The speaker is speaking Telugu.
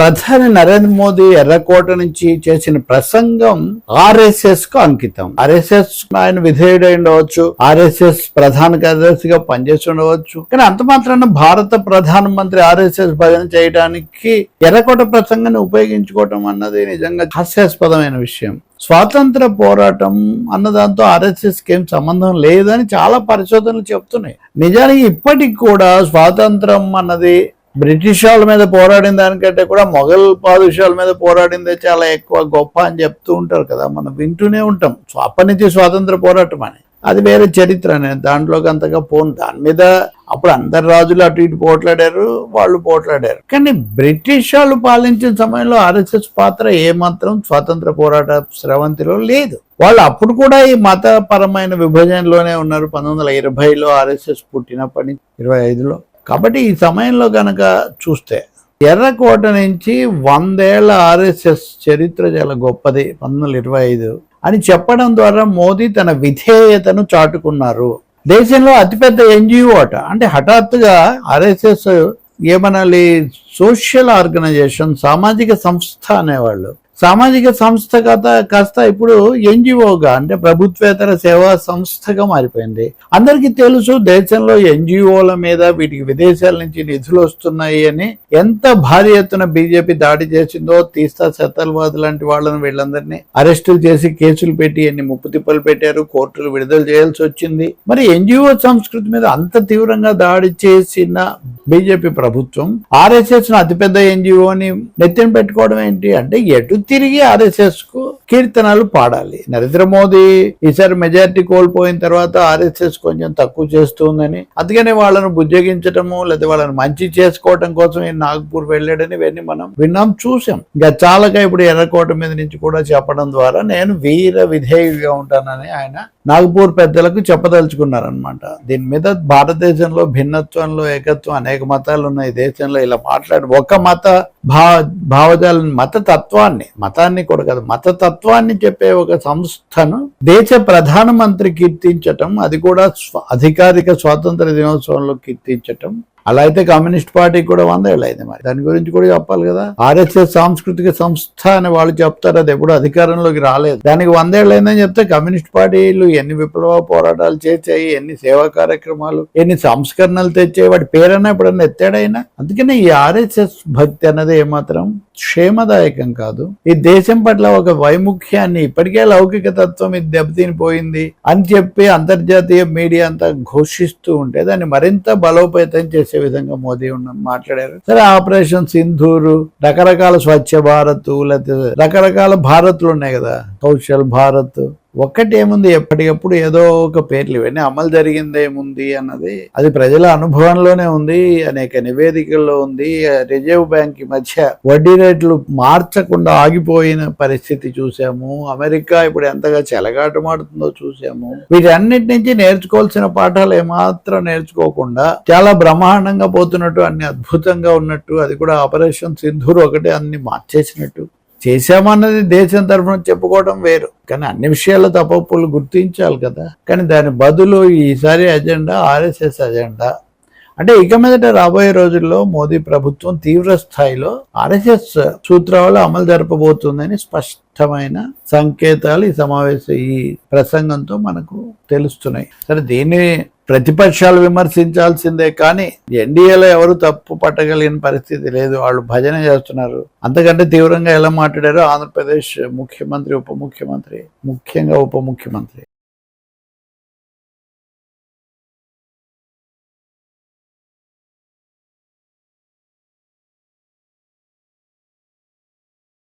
ప్రధాని నరేంద్ర మోదీ ఎర్రకోట నుంచి చేసిన ప్రసంగం ఆర్ఎస్ఎస్కు అంకితం. ఆర్ఎస్ఎస్ ఆయన విధేయుడై ఉండవచ్చు ఆర్ఎస్ఎస్ ప్రధాన కార్యదర్శిగా పనిచేసి ఉండవచ్చు కానీ అంత మాత్రాన భారత ప్రధాన మంత్రి ఆర్ఎస్ఎస్ భజన చేయడానికి ఎర్రకోట ప్రసంగాన్ని ఉపయోగించుకోవటం అన్నది నిజంగా హాస్యాస్పదమైన విషయం. స్వాతంత్ర పోరాటం అన్న దాంతో ఆర్ఎస్ఎస్కి ఏం సంబంధం లేదని చాలా పరిశోధనలు చెప్తున్నాయి. నిజానికి ఇప్పటికి కూడా స్వాతంత్రం అన్నది బ్రిటిష్ వాళ్ళ మీద పోరాడిన దానికంటే కూడా మొఘల్ పాదుషాల మీద పోరాడిందే చాలా ఎక్కువ గొప్ప అని చెప్తూ ఉంటారు కదా. మనం వింటూనే ఉంటాం. సో అప్పటి నుంచి స్వాతంత్ర పోరాటం అని. అది వేరే చరిత్ర నేను దాంట్లోకి అంతగా పోను. దాని మీద అప్పుడు అందరు రాజులు అటు ఇటు పోట్లాడారు వాళ్ళు పోట్లాడారు. కానీ బ్రిటిష్ వాళ్ళు పాలించిన సమయంలో ఆర్ఎస్ఎస్ పాత్ర ఏమాత్రం స్వాతంత్ర పోరాట స్రవంతిలో లేదు. వాళ్ళు అప్పుడు కూడా ఈ మతపరమైన విభజనలోనే ఉన్నారు. పంతొమ్మిది వందల ఇరవైలో ఆర్ఎస్ఎస్ పుట్టినప్పటి నుంచి ఇరవై ఐదులో. కాబట్టి ఈ సమయంలో కనుక చూస్తే ఎర్రకోట నుంచి వందేళ్ళ ఆర్ఎస్ఎస్ చరిత్ర చాలా గొప్పది పంతొమ్మిది ఇరవై ఐదు అని చెప్పడం ద్వారా మోదీ తన విధేయతను చాటుకున్నారు. దేశంలో అతిపెద్ద ఎన్జిఓ అట. అంటే హఠాత్తుగా ఆర్ఎస్ఎస్ ఏమనాలి సోషల్ ఆర్గనైజేషన్ సామాజిక సంస్థ అనేవాళ్ళు సామాజిక సంస్థ కథ కాస్త ఇప్పుడు ఎన్జిఓగా అంటే ప్రభుత్వేతర సేవా సంస్థగా మారిపోయింది. అందరికీ తెలుసు దేశంలో ఎన్జిఓల మీద వీటికి విదేశాల నుంచి నిధులు వస్తున్నాయి అని ఎంత భారీ ఎత్తున బీజేపీ దాడి చేసిందో తీస్తా సతల్వాద్ లాంటి వాళ్ళని వీళ్ళందరినీ అరెస్టులు చేసి కేసులు పెట్టి ఎన్ని ముప్పు తిప్పలు పెట్టారు కోర్టులు విడుదల చేయాల్సి వచ్చింది. మరి ఎన్జిఓ సంస్కృతి మీద అంత తీవ్రంగా దాడి చేసిన బీజేపీ ప్రభుత్వం ఆర్ఎస్ఎస్ను అతిపెద్ద ఎన్జిఓని నెత్తిన పెట్టుకోవడం ఏంటి అంటే ఎటు తిరిగి ఆర్ఎస్ఎస్కు కీర్తనలు పాడాలి. నరేంద్ర మోదీ ఈసారి మెజారిటీ కోల్పోయిన తర్వాత ఆర్ఎస్ఎస్ కొంచెం తక్కువ చేస్తుందని అందుకనే వాళ్ళను బుజ్జగించటము లేదా వాళ్ళని మంచి చేసుకోవటం కోసం ఈ నాగ్పూర్ వెళ్ళాడని ఇవన్నీ మనం విన్నాం చూసాం ఇంకా చాలక ఇప్పుడు ఎర్రకోట మీద నుంచి కూడా చెప్పడం ద్వారా నేను వీర విధేయుడిగా ఉంటానని ఆయన నాగపూర్ పెద్దలకు చెప్పదలుచుకున్నారనమాట దీని మీద భారతదేశంలో భిన్నత్వంలో ఏకత్వం అనేక మతాలు ఉన్నాయి. దేశంలో ఇలా మాట్లాడి ఒక మత భావ భావజాలని మత తత్వాన్ని మతాన్ని కూడా కాదు మత తత్వాన్ని చెప్పే ఒక సంస్థను దేశ ప్రధానమంత్రి కీర్తించటం అది కూడా స్వ- అధికారిక స్వాతంత్ర దినోత్సవంలో కీర్తించటం అలా అయితే కమ్యూనిస్ట్ పార్టీ కూడా వందేళ్ళు అయింది మరి. దాని గురించి కూడా చెప్పాలి కదా. ఆర్ఎస్ఎస్ సాంస్కృతిక సంస్థ అని వాళ్ళు చెప్తారు అది ఎప్పుడు అధికారంలోకి రాలేదు. దానికి వందేళ్ళు అయిందని చెప్తే కమ్యూనిస్ట్ పార్టీలు ఎన్ని విప్లవ పోరాటాలు చేశాయి ఎన్ని సేవా కార్యక్రమాలు ఎన్ని సంస్కరణలు తెచ్చాయి వాటి పేరైనా ఎప్పుడన్నా ఎత్తాడైనా? అందుకనే ఈ ఆర్ఎస్ఎస్ భక్తి అన్నది ఏమాత్రం క్షేమదాయకం కాదు. ఈ దేశం పట్ల ఒక వైముఖ్యాన్ని ఇప్పటికే లౌకిక తత్వం ఇది దెబ్బతినిపోయింది అని చెప్పి అంతర్జాతీయ మీడియా అంతా ఘోషిస్తూ ఉంటే దాన్ని మరింత బలోపేతం చేసే విధంగా మోదీ ఉన్న మాట్లాడారు. సరే ఆపరేషన్ సింధూరు రకరకాల స్వచ్ఛ భారత్ లేకపోతే రకరకాల భారత్లు ఉన్నాయి కదా. కౌశల్ భారత్ ఒక్కటేముంది ఎప్పటికప్పుడు ఏదో ఒక పేర్లు ఇవన్నీ. అమలు జరిగిందేముంది అన్నది. అది ప్రజల అనుభవంలోనే ఉంది. అనేక నివేదికల్లో ఉంది. రిజర్వ్ బ్యాంక్ ఈ మధ్య వడ్డీ రేట్లు మార్చకుండా ఆగిపోయిన పరిస్థితి చూసాము. అమెరికా ఇప్పుడు ఎంతగా చెలగాటమాడుతుందో చూసాము. వీటన్నిటి నుంచి నేర్చుకోవాల్సిన పాఠాలు ఏమాత్రం నేర్చుకోకుండా చాలా బ్రహ్మాండంగా పోతున్నట్టు అన్ని అద్భుతంగా ఉన్నట్టు అది కూడా ఆపరేషన్ సింధూర్ ఒకటే అన్ని మార్చేసినట్టు. చేశామన్నది దేశం తరఫున చెప్పుకోవడం వేరు. కానీ అన్ని విషయాల్లో తప్పప్పులు గుర్తించాలి కదా. కానీ దాని బదులు ఈసారి అజెండా ఆర్ఎస్ఎస్ అజెండా. అంటే ఇక మీదట రాబోయే రోజుల్లో మోదీ ప్రభుత్వం తీవ్ర స్థాయిలో ఆర్ఎస్ఎస్ సూత్రాలు అమలు జరపబోతుందని స్పష్టమైన సంకేతాలు ఈ సమావేశ ఈ ప్రసంగంతో మనకు తెలుస్తున్నాయి. సరే దీన్ని ప్రతిపక్షాలు విమర్శించాల్సిందే కానీ ఎన్డీఏలో ఎవరు తప్పు పట్టగలిగిన పరిస్థితి లేదు. వాళ్ళు భజన చేస్తున్నారు. అంతకంటే తీవ్రంగా ఎలా మాట్లాడారో ఆంధ్రప్రదేశ్ ముఖ్యమంత్రి ఉప ముఖ్యమంత్రి ముఖ్యంగా ఉప ముఖ్యమంత్రి.